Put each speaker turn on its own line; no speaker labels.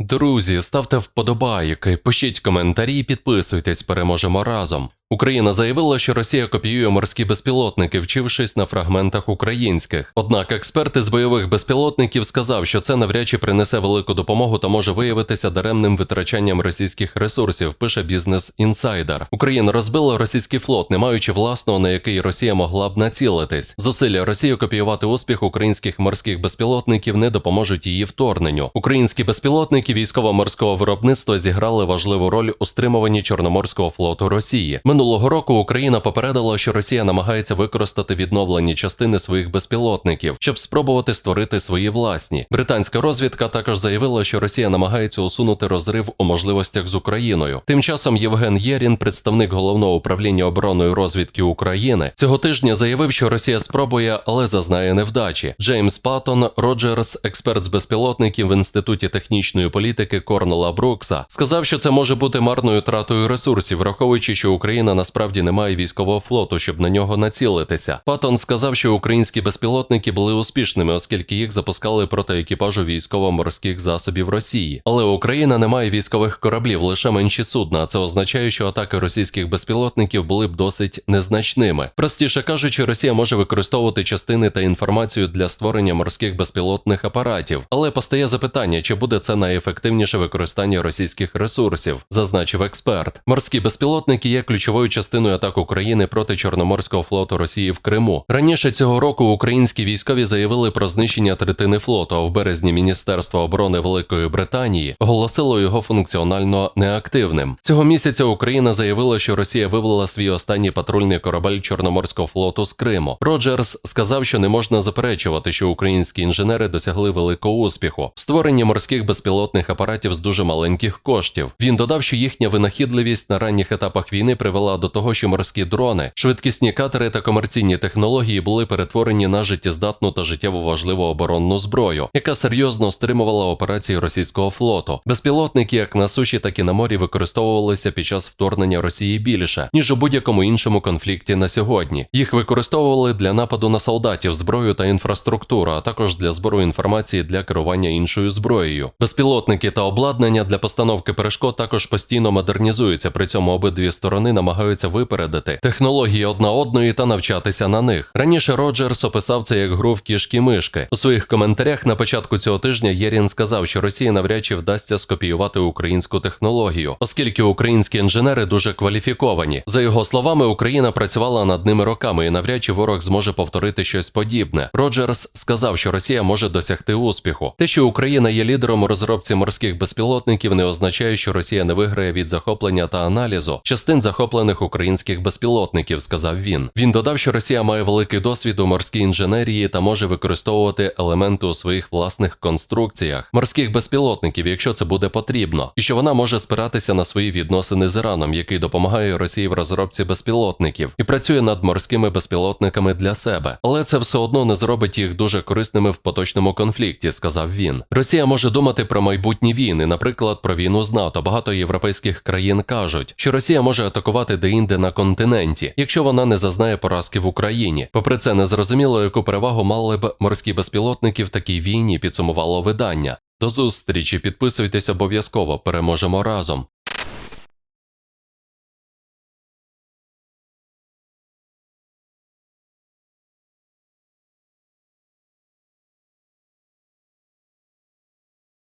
Друзі, ставте вподобайки, пишіть коментарі, підписуйтесь, переможемо разом. Україна заявила, що Росія копіює морські безпілотники, вчившись на фрагментах українських. Однак експерт із бойових безпілотників сказав, що це навряд чи принесе велику допомогу та може виявитися даремним витрачанням російських ресурсів. Пише бізнес інсайдер. Україна розбила російський флот, не маючи власного, на який Росія могла б націлитись. Зусилля Росії копіювати успіх українських морських безпілотників не допоможуть її вторгненню. Українські безпілотники військово-морського виробництва зіграли важливу роль у стримуванні Чорноморського флоту Росії. Минулого року Україна попередила, що Росія намагається використати відновлені частини своїх безпілотників, щоб спробувати створити свої власні. Британська розвідка також заявила, що Росія намагається усунути розрив у можливостях з Україною. Тим часом Євген Єрін, представник головного управління оборонної розвідки України, цього тижня заявив, що Росія спробує, але зазнає невдачі. Джеймс Паттон Роджерс, експерт з безпілотників в інституті технічної політики Корнела Брукса, сказав, що це може бути марною тратою ресурсів, враховуючи, що Україна насправді не має військового флоту, щоб на нього націлитися. Паттон сказав, що українські безпілотники були успішними, оскільки їх запускали проти екіпажу військово-морських засобів Росії. Але Україна не має військових кораблів, лише менші судна. Це означає, що атаки російських безпілотників були б досить незначними. Простіше кажучи, Росія може використовувати частини та інформацію для створення морських безпілотних апаратів. Але постає запитання, чи буде це найефективніше використання російських ресурсів, зазначив експерт. Морські безпілотники є ключовою частиною атак України проти Чорноморського флоту Росії в Криму. Раніше цього року українські військові заявили про знищення третини флоту. В березні Міністерство оборони Великої Британії оголосило його функціонально неактивним. Цього місяця Україна заявила, що Росія вивела свій останній патрульний корабель Чорноморського флоту з Криму. Роджерс сказав, що не можна заперечувати, що українські інженери досягли великого успіху в створенні морських безпілотних апаратів з дуже маленьких коштів. Він додав, що їхня винахідливість на ранніх етапах війни привела до того, що морські дрони, швидкісні катери та комерційні технології були перетворені на життєздатну та життєво важливу оборонну зброю, яка серйозно стримувала операції російського флоту. Безпілотники як на суші, так і на морі використовувалися під час вторгнення Росії більше ніж у будь-якому іншому конфлікті на сьогодні. Їх використовували для нападу на солдатів, зброю та інфраструктуру, а також для збору інформації для керування іншою зброєю. Безпілотники та обладнання для постановки перешкод також постійно модернізуються. При цьому обидві сторони намагаються випередити технології одна одної та навчатися на них. Раніше Роджерс описав це як гру в кішки-мишки. У своїх коментарях на початку цього тижня Єрін сказав, що Росії навряд чи вдасться скопіювати українську технологію, оскільки українські інженери дуже кваліфіковані. За його словами, Україна працювала над ними роками, і навряд чи ворог зможе повторити щось подібне. Роджерс сказав, що Росія може досягти успіху. Те, що Україна є лідером у розробці морських безпілотників, не означає, що Росія не виграє від захоплення та аналізу частин захоплених українських безпілотників, сказав він. Він додав, що Росія має великий досвід у морській інженерії та може використовувати елементи у своїх власних конструкціях морських безпілотників, якщо це буде потрібно, і що вона може спиратися на свої відносини з Іраном, який допомагає Росії в розробці безпілотників і працює над морськими безпілотниками для себе. Але це все одно не зробить їх дуже корисними в поточному конфлікті, сказав він. Росія може думати про майбутні війни, наприклад, про війну з НАТО. Багато європейських країн кажуть, що Росія може атакувати деінде на континенті, якщо вона не зазнає поразки в Україні. Попри це, незрозуміло, яку перевагу мали б морські безпілотники в такій війні, підсумувало видання. До зустрічі, підписуйтесь обов'язково, переможемо разом.